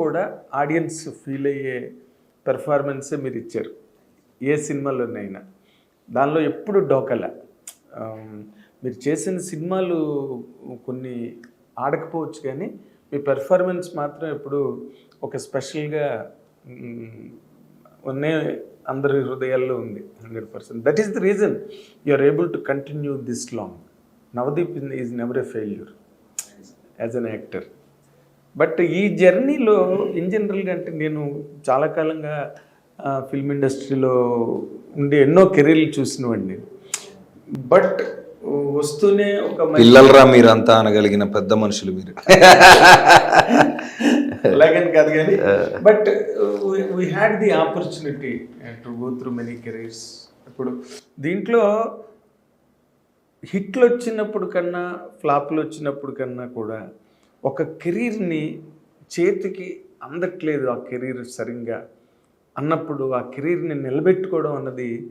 కూడా audience feel అయ్యే పెర్ఫార్మెన్సే మీరు ఇచ్చారు. ఏ సినిమాలోనైనా. దానిలో ఎప్పుడు డోకల మీరు చేసిన సినిమాలు కొన్ని ఆడకపోవచ్చు కానీ మీ పెర్ఫార్మెన్స్ మాత్రం ఎప్పుడు ఒక స్పెషల్గా ఉన్నే అందరి హృదయాల్లో ఉంది hundred percent. That is the reason you are able to continue this long Navdeep is never a failure as an actor but ఈ జర్నీలో ఇన్ జనరల్గా అంటే నేను చాలా కాలంగా ఫిల్మ్ ఇండస్ట్రీలో ఉండి ఎన్నో కెరీర్లు చూసినవాడిని. బట్ వస్తూనే ఒక పిల్లలరా మీరంతా అనగలిగిన పెద్ద మనుషులు మీరు. అలాగని కాదు కానీ but we had the opportunity to go through many careers ఇప్పుడు దీంట్లో హిట్లు వచ్చినప్పుడు కన్నా ఫ్లాప్లు వచ్చినప్పుడు కన్నా కూడా ఒక కెరీర్ని చేతికి అందట్లేదు ఆ కెరీర్ సరిగ్గా అన్నప్పుడు ఆ కెరీర్ని నిలబెట్టుకోవడం అన్నది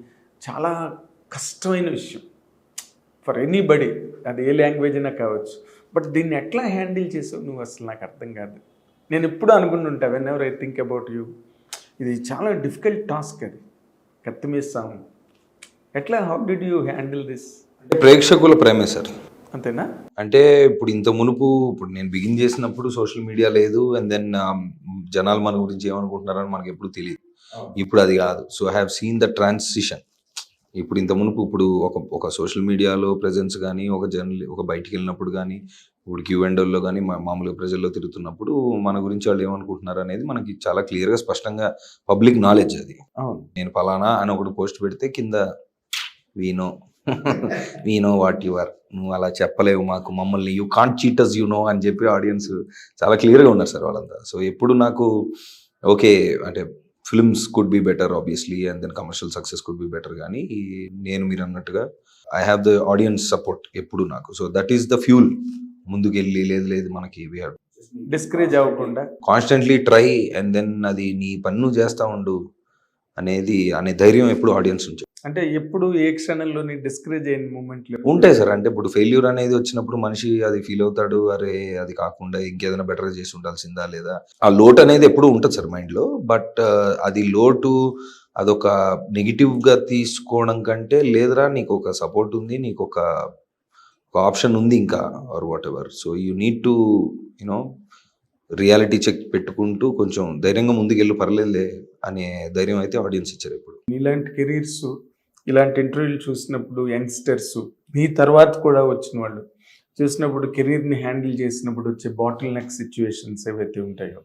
చాలా కష్టమైన విషయం. ఫర్ ఎనీబడి అది ఏ లాంగ్వేజ్ అయినా కావచ్చు. బట్ దీన్ని ఎట్లా హ్యాండిల్ చేసావు నువ్వు అసలు? నాకు అర్థం కాదు. నేను ఎప్పుడు అనుకుంటుంటా whenever I think about you ఇది చాలా డిఫికల్ట్ టాస్క్ అది. కత్తిమీస్తాము ఎట్లా? How did you handle this అంటే ప్రేక్షకుల ప్రేమే సార్. అంతేనా? అంటే ఇప్పుడు ఇంత మునుపు ఇప్పుడు నేను బిగిన్ చేసినప్పుడు సోషల్ మీడియా లేదు అండ్ దెన్ జనాలు మన గురించి ఏమనుకుంటున్నారని మనకి ఎప్పుడు తెలియదు ఇప్పుడు అది కాదు. So I have seen the transition ఇప్పుడు ఇంత మునుపు ఇప్పుడు ఒక ఒక సోషల్ మీడియాలో ప్రెజెన్స్ కానీ ఒక జర్నల్ ఒక బయటికి వెళ్ళినప్పుడు కానీ ఇప్పుడు క్యూ ఎండోల్లో కానీ మామూలుగా ప్రజల్లో తిరుగుతున్నప్పుడు మన గురించి వాళ్ళు ఏమనుకుంటున్నారు అనేది మనకి చాలా క్లియర్గా స్పష్టంగా పబ్లిక్ నాలెడ్జ్ అది. నేను ఫలానా అని ఒకటి పోస్ట్ పెడితే కింద we know we know what you are నువ్వు అలా చెప్పలేవు మాకు. మమ్మల్ని you can't cheaters you know అని చెప్పి ఆడియన్స్ చాలా క్లియర్గా ఉన్నారు సార్ వాళ్ళంతా. సో ఎప్పుడు నాకు ఓకే అంటే films could be better obviously and then commercial success could be better కానీ నేను మీరు అన్నట్టుగా I have the audience support ఎప్పుడు నాకు. So that is the fuel ముందుకెళ్ళి లేదు లేదు మనకి డిస్కరేజ్ అవ్వకుండా. కాన్స్టెంట్లీ ట్రై అండ్ దెన్ అది నీ పన్ను చేస్తా ఉండు. అనేది అనే ధైర్యం ఎప్పుడు ఆడియన్స్ నుంచి అంటే ఎప్పుడు ఏ క్షణంలోని డిస్కరేజ్ అయిన మూమెంట్లు ఉంటాయి సార్. అంటే ఇప్పుడు ఫెయిల్యూర్ అనేది వచ్చినప్పుడు మనిషి అది ఫీల్ అవుతాడు అరే అది కాకుండా ఇంకేదైనా బెటర్ చేసి ఉండాల్సిందా లేదా? ఆ లోటు అనేది ఎప్పుడు ఉంటుంది సార్ మైండ్లో. బట్ అది లోటు అదొక నెగిటివ్గా తీసుకోవడం కంటే లేదురా నీకు ఒక సపోర్ట్ ఉంది నీకు ఒక ఆప్షన్ ఉంది ఇంకా or whatever so you need to you know reality check పెట్టుకుంటూ కొంచెం ధైర్యంగా ముందుకెళ్ళి పర్లేదులే అనే ధైర్యం అయితే ఆడియన్స్ ఇచ్చారు ఇప్పుడు. ఇలాంటి కెరీర్స్ ఇలాంటి ఇంటర్వ్యూలు చూసినప్పుడు యంగ్స్టర్స్ మీ తర్వాత కూడా వచ్చిన వాళ్ళు చూసినప్పుడు కెరీర్ని హ్యాండిల్ చేసినప్పుడు వచ్చే బాటిల్ నెక్ సిచ్యువేషన్స్ ఏవైతే ఉంటాయో.